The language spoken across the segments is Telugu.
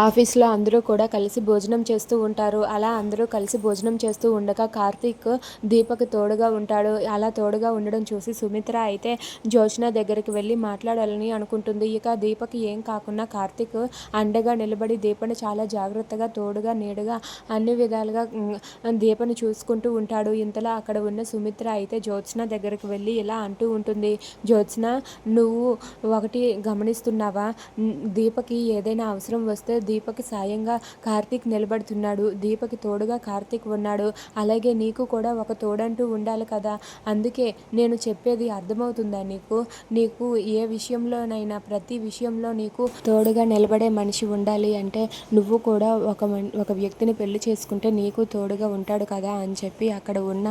ఆఫీస్లో అందరూ కూడా కలిసి భోజనం చేస్తూ ఉంటారు. అలా అందరూ కలిసి భోజనం చేస్తూ ఉండగా కార్తీక్ దీపక్ తోడుగా ఉంటాడు. అలా తోడుగా ఉండడం చూసి సుమిత్ర అయితే జోష్న దగ్గరికి వెళ్ళి మాట్లాడాలని అనుకుంటుంది. ఇక దీపక్ ఏం కాకుండా కార్తీక్ అండగా నిలబడి దీపని చాలా జాగ్రత్తగా తోడుగా నీడగా అన్ని విధాలుగా దీపని చూసుకుంటూ ఉంటాడు. ఇంతలో అక్కడ ఉన్న సుమిత్ర అయితే జ్యోత్స్న దగ్గరికి వెళ్ళి ఇలా అంటూ ఉంటుంది. జ్యోత్స్న నువ్వు ఒకటి గమనిస్తున్నావా? దీపకి ఏదైనా అవసరం వస్తే దీపకి సాయంగా కార్తీక్ నిలబడుతున్నాడు. దీపకి తోడుగా కార్తీక్ ఉన్నాడు. అలాగే నీకు కూడా ఒక తోడంటూ ఉండాలి కదా. అందుకే నేను చెప్పేది అర్థమవుతుందా నీకు? నీకు ఏ విషయంలోనైనా ప్రతి విషయంలో నీకు తోడుగా నిలబడే మనిషి ఉండాలి అంటే నువ్వు కూడా ఒక మన్ ఒక వ్యక్తిని పెళ్ళి చేసుకుంటే నీకు తోడుగా ఉంటాడు కదా అని చెప్పి అక్కడ ఉన్న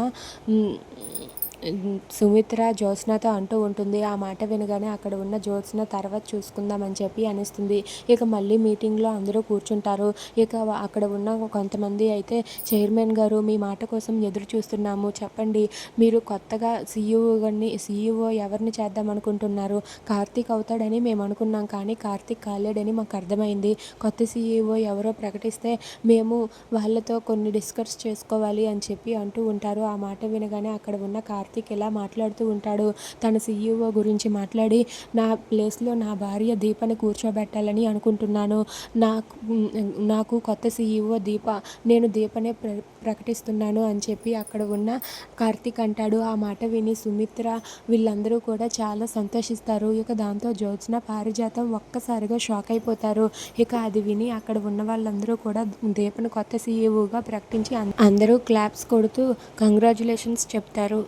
సుమిత్ర జ్యోత్స్నతో అంటూ ఉంటుంది ఆ మాట వినగానే అక్కడ ఉన్న జ్యోత్స్న తర్వాత చూసుకుందామని చెప్పి అనిస్తుంది. ఇక మళ్ళీ మీటింగ్లో అందరూ కూర్చుంటారు. ఇక అక్కడ ఉన్న కొంతమంది అయితే చైర్మన్ గారు మీ మాట కోసం ఎదురు చూస్తున్నాము. చెప్పండి. మీరు కొత్తగా సీఈఓ గారిని సీఈఓ ఎవరిని చేద్దాం అనుకుంటున్నారు? కార్తీక్ అవుతాడని మేము అనుకున్నాం కానీ కార్తీక్ కాలేడని మాకు అర్థమైంది. కొత్త సీఈఓ ఎవరో ప్రకటిస్తే మేము వాళ్ళతో కొన్ని డిస్కస్ చేసుకోవాలి అని చెప్పి అంటూ ఉంటారు. ఆ మాట వినగానే అక్కడ ఉన్న కార్తీక్ ఎలా మాట్లాడుతూ ఉంటాడు తన సీఈఓ గురించి మాట్లాడి నా ప్లేస్లో నా భార్య దీపని కూర్చోబెట్టాలని అనుకుంటున్నాను. నాకు నాకు కొత్త సీఈఓ దీప నేను దీపనే ప్ర ప్రకటిస్తున్నాను అని చెప్పి అక్కడ ఉన్న కార్తీక్ అంటాడు. ఆ మాట విని సుమిత్ర వీళ్ళందరూ కూడా చాలా సంతోషిస్తారు. ఇక దాంతో జ్యోత్స్న పారిజాతం ఒక్కసారిగా షాక్ అయిపోతారు. ఇక అది విని అక్కడ ఉన్న వాళ్ళందరూ కూడా దీపను కొత్త సీఈఓగా ప్రకటించి అందరూ క్లాప్స్ కొడుతూ కంగ్రాచులేషన్స్ చెప్తారు.